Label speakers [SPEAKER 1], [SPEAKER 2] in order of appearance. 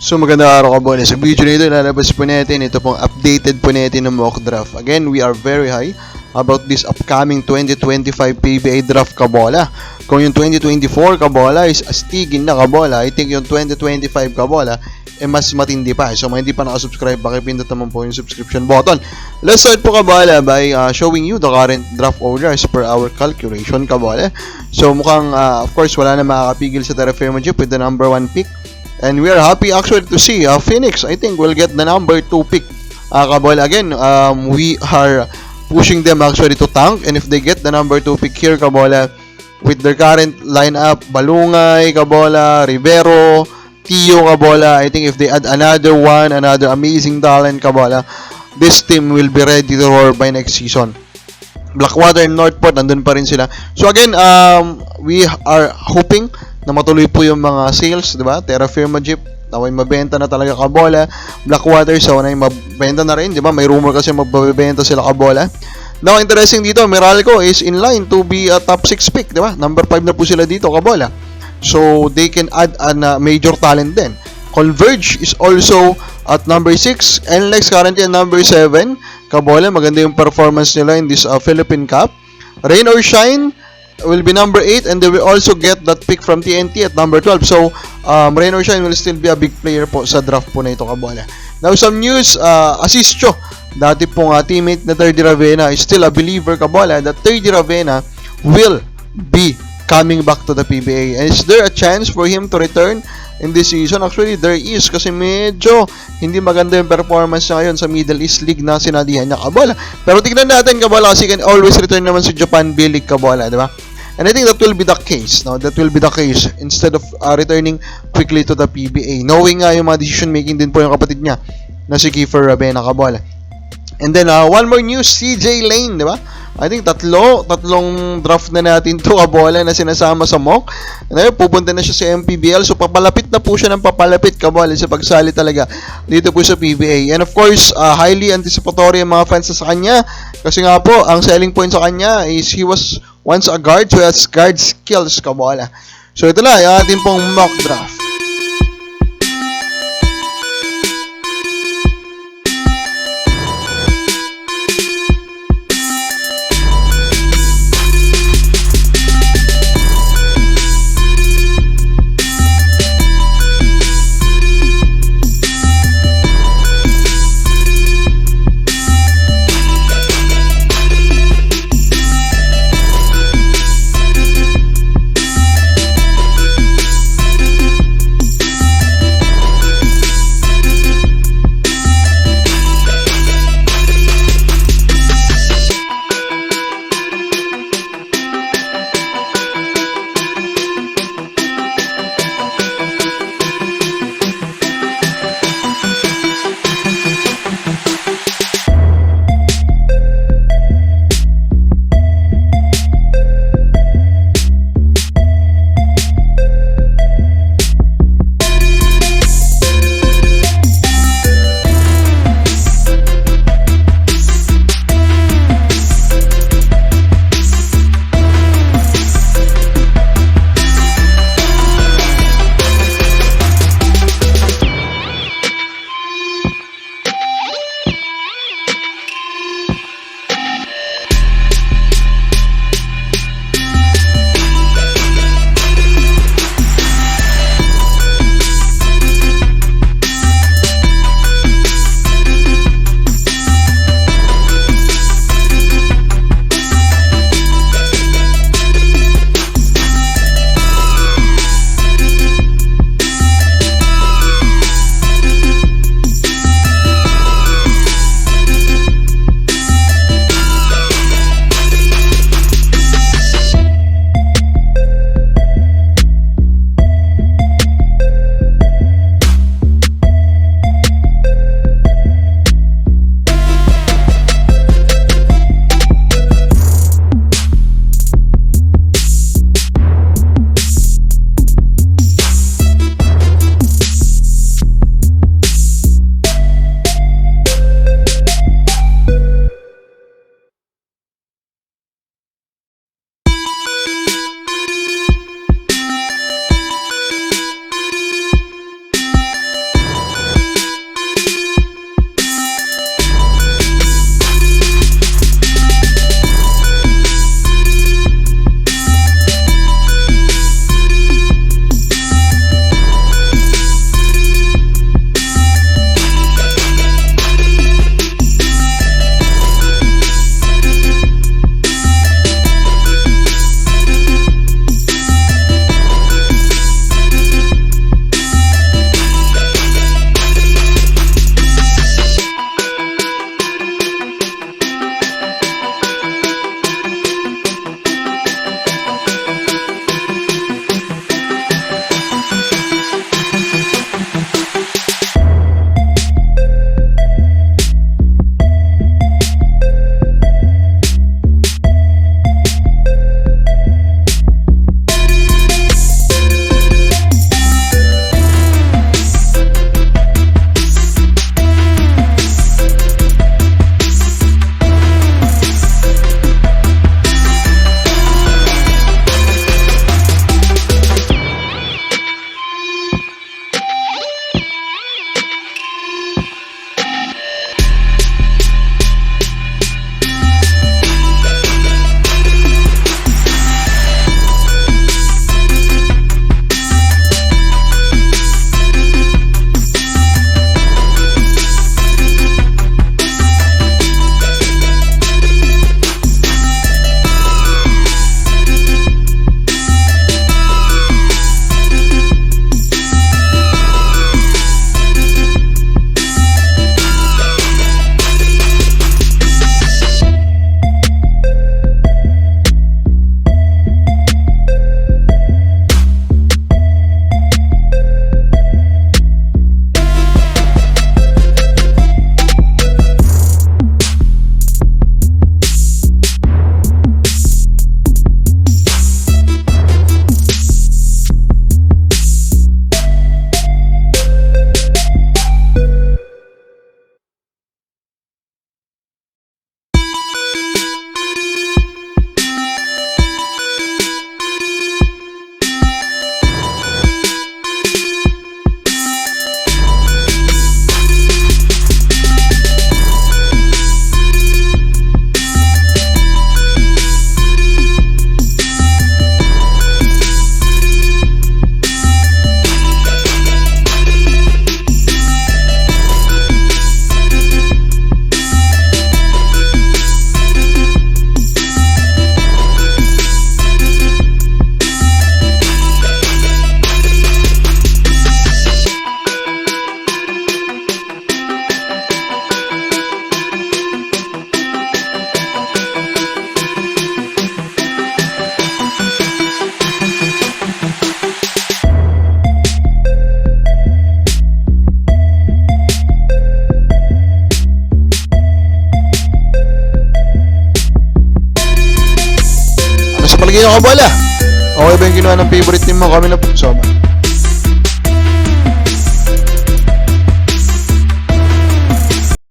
[SPEAKER 1] So maganda araw ka bola. Sa video na ito, ilalabas po natin ito pong updated po natin ng mock draft. Again, we are very high about this upcoming 2025 PBA draft kabola. Kung yung 2024 kabola is astigin na kabola, I think yung 2025 kabola eh mas matindi pa. So, mga hindi pa nakasubscribe, pakipindot naman po yung subscription button. Let's start po kabola by uh, showing you the current draft order as per our calculation kabola. So, mukhang, uh, of course, wala na makakapigil sa Terraform Jeep with the number 1 pick. And we are happy actually to see uh, Phoenix, I think, will get the number 2 pick. Uh, Kabol, again, um, we are pushing them actually to tank. And if they get the number 2 pick here, Kabola, with their current lineup, Balungay, Kabola, Rivero, Tio, Kabola, I think if they add another one, another amazing talent, Kabola, this team will be ready to roar by next season. Blackwater and Northport, nandun pa rin sila. So again, um, we are hoping na matuloy po yung mga sales, di ba? Terra Firma Jeep, naway mabenta na talaga kabola. Blackwater, so naway mabenta na rin, di ba? May rumor kasi magbebenta sila kabola. Now, interesting dito, Meralco is in line to be a top 6 pick, di ba? Number 5 na po sila dito, kabola. So, they can add a uh, major talent din. Converge is also at number 6. NLEX currently at number 7. Kabola, maganda yung performance nila in this uh, Philippine Cup. Rain or Shine will be number 8 and they will also get that pick from TNT at number 12. So, um, Rain or Shine will still be a big player po sa draft po na ito, Kabola. Now, some news, uh, Asistio, dati pong uh, teammate na Terdy Ravena is still a believer, Kabola, that Terdy Ravena will be coming back to the PBA. Is there a chance for him to return in this season? Actually, there is kasi medyo hindi maganda yung performance niya ngayon sa Middle East League na sinalihan niya Kabola. Pero tignan natin Kabola kasi can always return naman si Japan B-League Kabola, di ba? And I think that will be the case. No? That will be the case instead of uh, returning quickly to the PBA. Knowing nga yung mga decision making din po yung kapatid niya na si Kiefer Rabena Kabola. And then, uh, one more news, CJ Lane, di ba? I think tatlo, tatlong draft na natin to kabola na sinasama sa mock. Ngayon, pupunta na siya sa MPBL. So, papalapit na po siya ng papalapit kabola sa pagsali talaga dito po sa PBA. And of course, uh, highly anticipatory ang mga fans sa kanya. Kasi nga po, ang selling point sa kanya is he was once a guard, he has guard skills kabola. So, ito na, yung ating pong mock draft. Palagay nyo kabola. Okay ba yung ginawa ng favorite team mo? Kami na po. So,